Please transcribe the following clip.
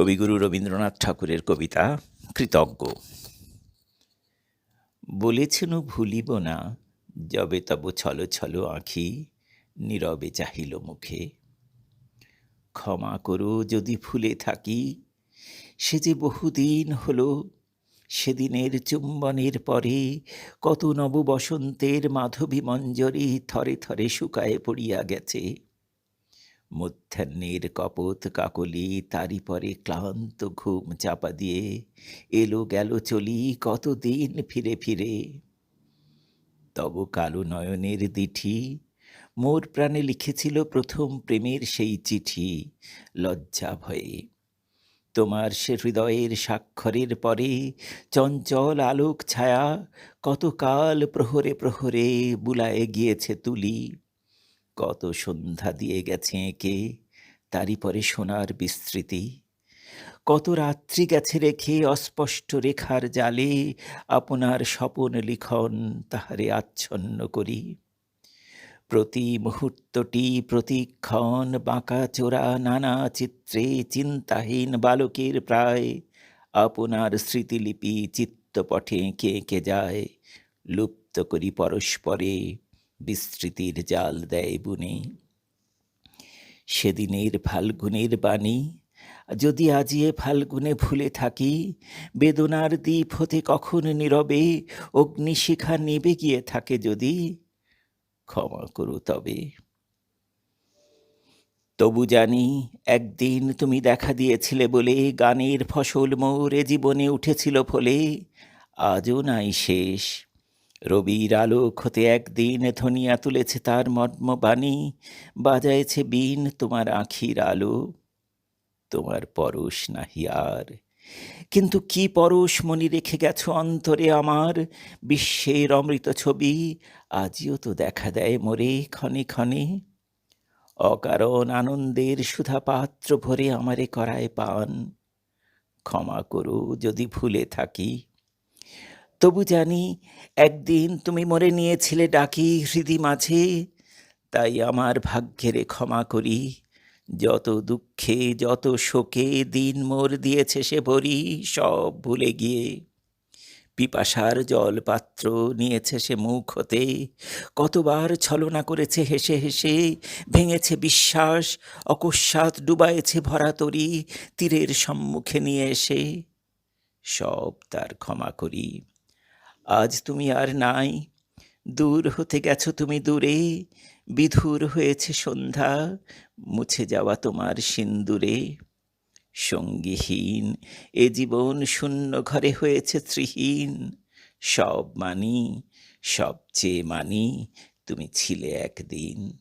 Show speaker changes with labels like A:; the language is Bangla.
A: কবিগুরু রবীন্দ্রনাথ ঠাকুরের কবিতা, কৃতজ্ঞ বলেছেন, ভুলিব না, যবে তব ছলো ছলো আঁখি, নীরবে চাহিল মুখে। ক্ষমা করো যদি ভুলে থাকি, সে যে বহুদিন হলো, সেদিনের চুম্বনের পরে, কত নব বসন্তের মাধবী মঞ্জরি থরে থরে শুকায়ে পড়িয়া গেছে। মধ্যাহ্নের কপত কাকলি তারি পরে ক্লান্ত ঘুম চাপা দিয়ে এলো গেল চলি কতদিন ফিরে ফিরে। তব কালো নয়নের দিঠি, মোর প্রাণে লিখেছিল প্রথম প্রেমের সেই চিঠি, লজ্জা ভয়ে। তোমার সে হৃদয়ের স্বাক্ষরের পরে চঞ্চল আলোক ছায়া কতকাল প্রহরে প্রহরে বুলায়ে গিয়েছে তুলি। কত সন্ধ্যা দিয়ে গেছে এঁকে, তারই পরে সোনার বিস্তৃতি। কত রাত্রি গেছে রেখে অস্পষ্ট রেখার জালে, আপনার স্বপন লিখন তাহারে আচ্ছন্ন করি। প্রতি মুহূর্তটি, প্রতিক্ষণ বাঁকা চোরা নানা চিত্রে চিন্তাহীন বালকের প্রায়, আপনার স্মৃতিলিপি চিত্তপটে এঁকে এঁকে যায়, লুপ্ত করি পরস্পরে। বিস্তৃতির জাল দেয় বুনে। সেদিনের ফাল্গুনের বাণী, যদি আজিয়ে ফাল্গুনে ভুলে থাকি, বেদনার দ্বীপ হতে কখন নীরবে, অগ্নিশিখা নেবে গিয়ে থাকে যদি, ক্ষমা করো তবে। তবু জানি একদিন তুমি দেখা দিয়েছিলে বলে, গানের ফসল মোরে জীবনে উঠেছিল ফলে, আজও নাই শেষ। রবির আলোক হতে একদিন ধনিয়া তুলেছে তার মর্মবাণী, বাজায়েছে বিন তোমার আখির আলো। তোমার পরশ নাহি আর। কিন্তু কি পরশ মনি রেখে গেছো অন্তরে আমার? বিশ্বের অমৃত ছবি আজিও তো দেখা দেয় মোরে ক্ষণে ক্ষণে। অকারণ আনন্দের সুধা পাত্র ভরে আমারে করায় পান। ক্ষমা করো যদি ভুলে থাকি। তবু জানি একদিন তুমি মরে নিয়েছিলে ডাকি হৃদি মাঝে, তাই আমার ভাগ্যেরে ক্ষমা করি। যত দুঃখে, যত শোকে দিন মোর দিয়েছে সে ভরি, সব ভুলে গিয়ে পিপাসার জলপাত্র নিয়েছে সে মুখ হতে। কতবার ছলনা করেছে হেসে হেসে, ভেঙেছে বিশ্বাস, অকস্মাৎ ডুবায়েছে ভরা তরি, তীরের সম্মুখে নিয়ে এসে সব তার ক্ষমা করি। আজ তুমি আর নাই। দূর হতে গেছো তুমি দূরে, বিধুর হয়েছে সন্ধ্যা, মুছে যাওয়া তোমার সিন্দুরে। সঙ্গীহীন, এ জীবন শূন্য ঘরে হয়েছে ত্রিহীন। সব মানি সবচেয়ে মানি, তুমি ছিলে একদিন।